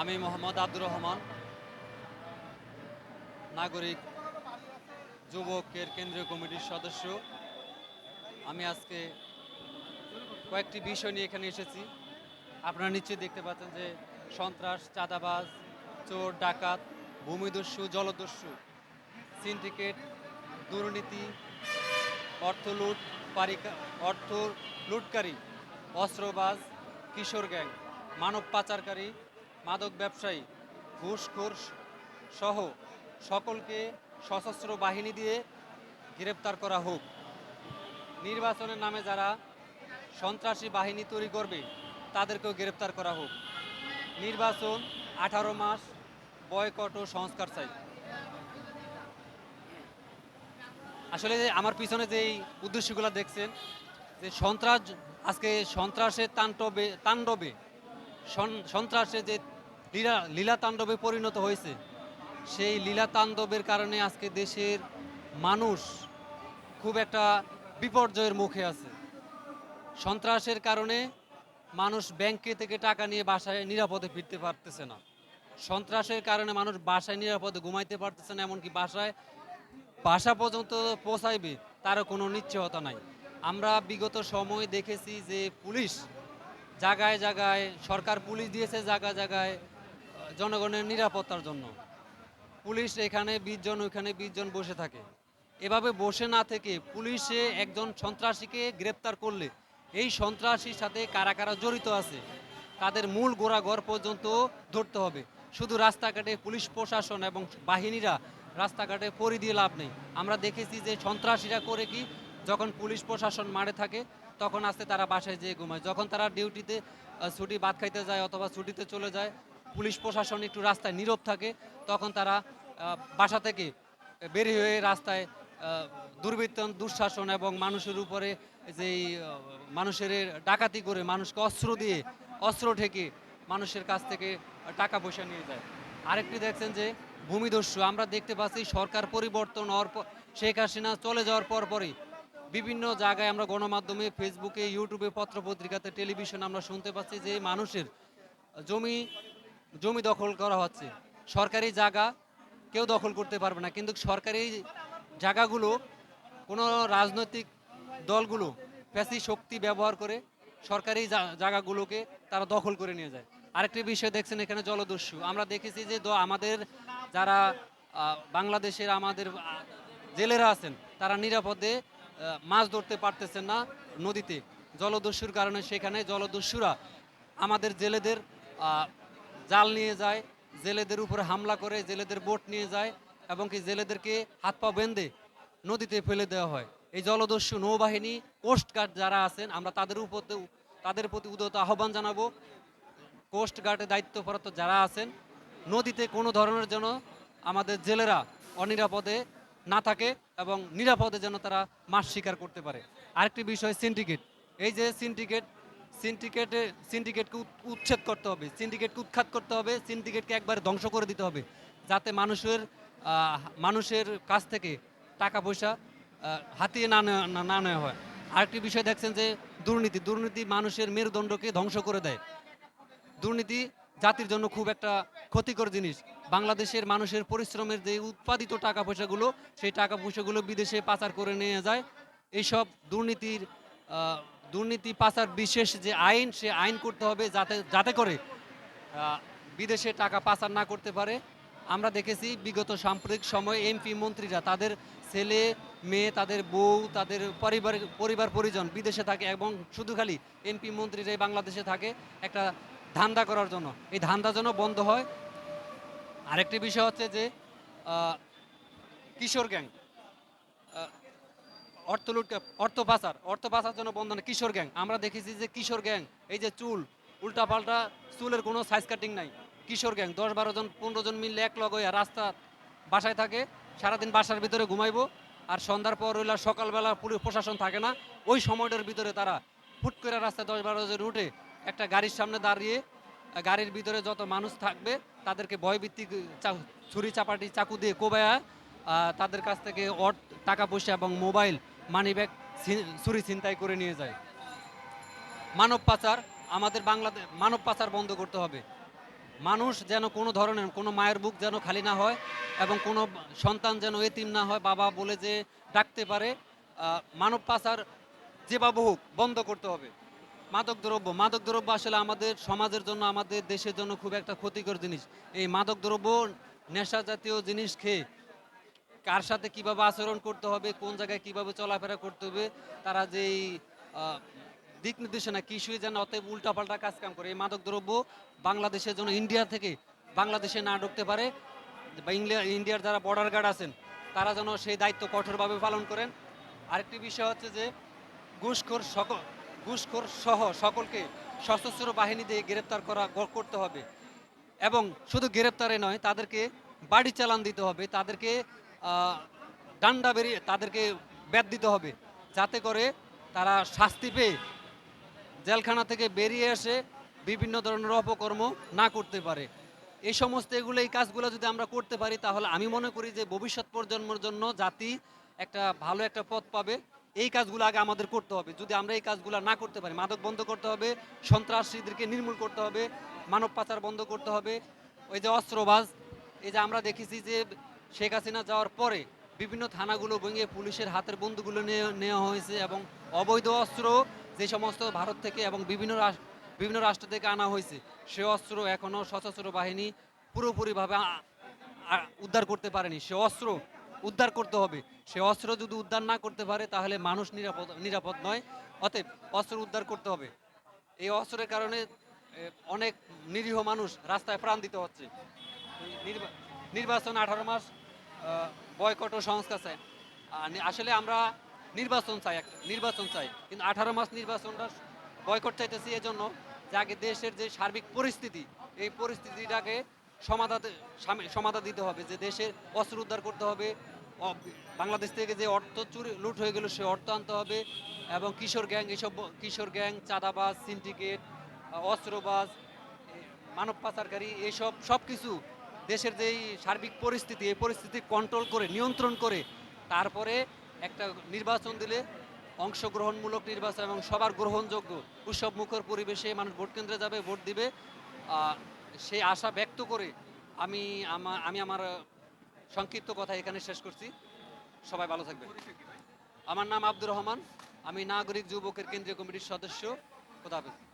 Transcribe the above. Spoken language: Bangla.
আমি মোহাম্মদ আব্দুর রহমান, নাগরিক যুবকের কেন্দ্রীয় কমিটির সদস্য। আমি আজকে কয়েকটি বিষয় নিয়ে এখানে এসেছি। আপনারা নিশ্চয়ই দেখতে পাচ্ছেন যে সন্ত্রাস, চাঁদাবাজ, চোর, ডাকাত, ভূমিদস্যু, জলদস্যু, সিন্ডিকেট, দুর্নীতি, অর্থ লুট অর্থ লুটকারী, অস্ত্রবাজ, কিশোর গ্যাং, মানব পাচারকারী মাদক ব্যবসায়ী ঘুষখোর সহ সকলকে সশস্ত্র বাহিনী দিয়ে গ্রেপ্তার করা হোক। নির্বাচনের নামে যারা সন্ত্রাসী বাহিনী তৈরি করবে, তাদেরকেও গ্রেপ্তার করা হোক। নির্বাচন আঠারো মাস বয়কট ও সংস্কার চাই। আসলে যে আমার পিছনে যেই উদ্দেশ্যগুলো দেখছেন, যে সন্ত্রাস, আজকে সন্ত্রাসের তাণ্ডবে তাণ্ডবে, সন- সন্ত্রাসে যে লীলা লীলা তাণ্ডবে পরিণত হয়েছে। সেই লীলা তাণ্ডবের কারণে আজকে দেশের মানুষ খুব একটা বিপর্যয়ের মুখে আছে। সন্ত্রাসের কারণে মানুষ ব্যাংকে থেকে টাকা নিয়ে বাসায় নিরাপদে ফিরতে পারতেছে না। সন্ত্রাসের কারণে মানুষ বাসায় নিরাপদে ঘুমাইতে পারতেছে না, এমনকি বাসায়, বাসা পর্যন্ত পৌঁছাইবে তারও কোনো নিশ্চয়তা নাই। আমরা বিগত সময় দেখেছি যে পুলিশ জায়গায় জায়গায়, সরকার পুলিশ দিয়েছে জায়গায় জায়গায় জনগণের নিরাপত্তার জন্য। পুলিশ এখানে বিশ জন, ওইখানে বিশ জন বসে থাকে। এভাবে বসে না থেকে পুলিশে একজন সন্ত্রাসীকে গ্রেপ্তার করলে, এই সন্ত্রাসীর সাথে কারা কারা জড়িত আছে, তাদের মূল গোড়াঘর পর্যন্ত ধরতে হবে। শুধু রাস্তাঘাটে পুলিশ প্রশাসন এবং বাহিনীরা রাস্তাঘাটে পরি দিয়ে লাভ নেই। আমরা দেখেছি যে সন্ত্রাসীরা করে কি, যখন পুলিশ প্রশাসন মারে থাকে, তখন আসতে তারা বাসায় যেয়ে ঘুমায়। যখন তারা ডিউটিতে ছুটি ভাত খাইতে যায় অথবা ছুটিতে চলে যায় পুলিশ প্রশাসন একটু রাস্তায় নীরব থাকে, তখন তারা বাসা থেকে বের হয়ে রাস্তায় দুর্বৃত্তন, দুঃশাসন এবং মানুষের উপরে যেই মানুষের ডাকাতি করে মানুষকে অস্ত্র দিয়ে, অস্ত্র ঠেকে মানুষের কাছ থেকে টাকা পয়সা নিয়ে যায়। আরেকটি দেখছেন যে, ভূমিদস্যু, আমরা দেখতে পাচ্ছি সরকার পরিবর্তন হওয়ার পর, শেখ হাসিনা চলে যাওয়ার পর পরই বিভিন্ন জায়গায় আমরা গণমাধ্যমে, ফেসবুকে, ইউটিউবে, পত্রপত্রিকাতে, টেলিভিশনে আমরা শুনতে পাচ্ছি যে, মানুষের জমি জমি দখল করা হচ্ছে। সরকারি জায়গা কেউ দখল করতে পারবে না। কিন্তু সরকারি জায়গাগুলো, কোনো রাজনৈতিক দলগুলো ফ্যাসি শক্তি ব্যবহার করে সরকারি জায়গাগুলোকে তারা দখল করে নিয়ে যায়। আরেকটি বিষয় দেখছেন এখানে জলদস্যু। আমরা দেখেছি যে আমাদের যারা বাংলাদেশের আমাদের জেলেরা আছেন, তারা নিরাপদে মাছ ধরতে পারতেছেন না নদীতে। জলদস্যুর কারণে সেখানে জলদস্যুরা আমাদের জেলেদের জাল নিয়ে যায়, জেলেদের উপরে হামলা করে, জেলেদের বোট নিয়ে যায় এবং কি জেলেদেরকে হাত পা বেঁধে নদীতে ফেলে দেওয়া হয়। এই জলদস্যু নৌবাহিনী কোস্ট গার্ড যারা আছেন, আমরা তাদের উপর তাদের প্রতি উদত আহ্বান জানাব। কোস্ট গার্ডে দায়িত্বপ্রাপ্ত যারা আছেন, নদীতে কোনো ধরনের যেন আমাদের জেলেরা অনিরাপদে না থাকে এবং নিরাপদে যেন তারা মাছ শিকার করতে পারে। আরেকটি বিষয় সিন্ডিকেট এই যে সিন্ডিকেট সিন্ডিকেটে সিন্ডিকেটকে উচ্ছেদ করতে হবে, সিন্ডিকেটকে উৎখাত করতে হবে, সিন্ডিকেটকে একবারে ধ্বংস করে দিতে হবে, যাতে মানুষের মানুষের কাছ থেকে টাকা পয়সা হাতিয়ে না না- নেওয়া হয়। আরেকটি বিষয় দেখছেন যে দুর্নীতি দুর্নীতি মানুষের মেরুদণ্ডকে ধ্বংস করে দেয়। দুর্নীতি জাতির জন্য খুব একটা ক্ষতিকর জিনিস। বাংলাদেশের মানুষের পরিশ্রমের যে উৎপাদিত টাকা পয়সাগুলো, সেই টাকা পয়সাগুলো বিদেশে পাচার করে নিয়ে যায়। এইসব দুর্নীতির দুর্নীতি পাচার বিশেষ যে আইন, সে আইন করতে হবে যাতে যাতে করে বিদেশে টাকা পাচার না করতে পারে। আমরা দেখেছি বিগত সাম্প্রতিক সময়ে এমপি মন্ত্রীরা তাদের ছেলে, মেয়ে, তাদের বউ, তাদের পরিবার পরিবার, পরিজন বিদেশে থাকে এবং শুধু খালি এমপি মন্ত্রীরাই বাংলাদেশে থাকে একটা ধান্দা করার জন্য। এই ধান্দা যেন বন্ধ হয়। আরেকটি বিষয় হচ্ছে যে কিশোর গ্যাং অর্থ লুট অর্থ পাচার অর্থ পাচার জন্য বন্ধ না কিশোর গ্যাং। আমরা দেখেছি যে কিশোর গ্যাং, এই যে চুল, উল্টাপাল্টা চুলের কোনো সাইজ কাটিং নাই। কিশোর গ্যাং, দশ বারো জন, পনেরো জন মিললে এক লগ হইয়া রাস্তা বাসায় থাকে। সারাদিন বাসার ভিতরে ঘুমাইবো। আর সন্ধ্যার পর হইলে সকালবেলা পুলিশ প্রশাসন থাকে না। ওই সময়টার ভিতরে তারা ফুট করে রাস্তায় দশ বারো জন উঠে একটা গাড়ির সামনে দাঁড়িয়ে গাড়ির ভিতরে যত মানুষ থাকবে, তাদেরকে ভয়ভিত্তিক ছুরি চাপাটি, চাকু দিয়ে কোবায়া তাদের কাছ থেকে টাকা পয়সা এবং মোবাইল মানি ব্যাগ চুরি ছিনতাই করে নিয়ে যায়। মানব পাচার আমাদের বাংলাদেশ মানব পাচার বন্ধ করতে হবে। মানুষ যেন কোনো ধরনের, কোনো মায়ের বুক যেন খালি না হয় এবং কোনো সন্তান যেন এতিম না হয়, বাবা বলে যে ডাকতে পারে মানব পাচার যেভাবে হোক বন্ধ করতে হবে। মাদক দ্রব্য মাদক দ্রব্য আসলে আমাদের সমাজের জন্য, আমাদের দেশের জন্য খুব একটা ক্ষতিকর জিনিস। এই মাদক দ্রব্য নেশা জাতীয় জিনিস খেয়ে কার সাথে কীভাবে আচরণ করতে হবে, কোন জায়গায় কীভাবে চলাফেরা করতে হবে, তারা যেই দিক নির্দেশনা কিছুই যেন, অতএব উল্টাপাল্টা কাজ কাম করে। এই মাদক দ্রব্য বাংলাদেশের জন্য ইন্ডিয়া থেকে বাংলাদেশে না ঢুকতে পারে। বা ইন্ডিয়ার যারা বর্ডার গার্ড আছেন, তারা যেন সেই দায়িত্ব কঠোরভাবে পালন করেন। আরেকটি বিষয় হচ্ছে যে, ঘুষখোর সকল, ঘুষখোর সহ সকলকে সশস্ত্র বাহিনী দিয়ে গ্রেপ্তার করা করতে হবে। এবং শুধু গ্রেপ্তারে নয়, তাদেরকে বাড়ি চালান দিতে হবে। তাদেরকে ডান্ডা বেরিয়ে তাদেরকে ব্যাট দিতে হবে, যাতে করে তারা শাস্তি পেয়ে জেলখানা থেকে বেরিয়ে এসে বিভিন্ন ধরনের অপকর্ম না করতে পারে। এই সমস্ত এগুলো, এই কাজগুলো যদি আমরা করতে পারি, তাহলে আমি মনে করি যে ভবিষ্যৎ প্রজন্মের জন্য জাতি একটা ভালো একটা পথ পাবে। এই কাজগুলো আগে আমাদের করতে হবে। যদি আমরা এই কাজগুলো না করতে পারি, মাদক বন্ধ করতে হবে, সন্ত্রাসীদেরকে নির্মূল করতে হবে, মানব পাচার বন্ধ করতে হবে, ওই যে অস্ত্রবাজ, এই যে আমরা দেখেছি যে শেখ হাসিনা যাওয়ার পরে বিভিন্ন থানাগুলো ভেঙে পুলিশের হাতের বন্দুকগুলো নিয়ে নেওয়া হয়েছে এবং অবৈধ অস্ত্র যে সমস্ত ভারত থেকে এবং বিভিন্ন বিভিন্ন রাষ্ট্র থেকে আনা হয়েছে, সে অস্ত্র এখনও সশস্ত্র বাহিনী পুরোপুরিভাবে উদ্ধার করতে পারেনি। সে অস্ত্র উদ্ধার করতে হবে। সে অস্ত্র যদি উদ্ধার না করতে পারে, তাহলে মানুষ নিরাপদ নিরাপদ নয়। অতএব অস্ত্র উদ্ধার করতে হবে। এই অস্ত্রের কারণে অনেক নিরীহ মানুষ রাস্তায় প্রাণ দিতে হচ্ছে। নির্বা- নির্বাচন আঠারো মাস বয়কট ও সংস্কার চাই। আসলে আমরা নির্বাচন চাই একটা, নির্বাচন চাই। কিন্তু আঠারো মাস নির্বাচনটা বয়কট চাইতেছি এজন্য যে আগে দেশের যে সার্বিক পরিস্থিতি, এই পরিস্থিতিটাকে সমাধান সমাধান দিতে হবে, যে দেশের অস্ত্র উদ্ধার করতে হবে বাংলাদেশ থেকে যে অর্থ চুরি লুট হয়ে গেল সে অর্থ আনতে হবে, এবং কিশোর গ্যাং এইসব ব- কিশোর গ্যাং, চাঁদাবাজ, সিন্ডিকেট, অস্ত্রবাজ মানব পাচারকারী এইসব সব কিছু দেশের যেই সার্বিক পরিস্থিতি, এই পরিস্থিতি কন্ট্রোল করে, নিয়ন্ত্রণ করে, তারপরে একটা নির্বাচন দিলে অংশগ্রহণমূলক নির্বাচন এবং সবার গ্রহণযোগ্য উৎসব মুখর পরিবেশে মানুষ ভোট কেন্দ্রে যাবে, ভোট দিবে। সেই আশা ব্যক্ত করে আমি আমা- আমি আমার সংক্ষিপ্ত কথা এখানে শেষ করছি। সবাই ভালো থাকবে আমার নাম আব্দুর রহমান। আমি নাগরিক যুবকের কেন্দ্রীয় কমিটির সদস্য। খোদা হাফেজ।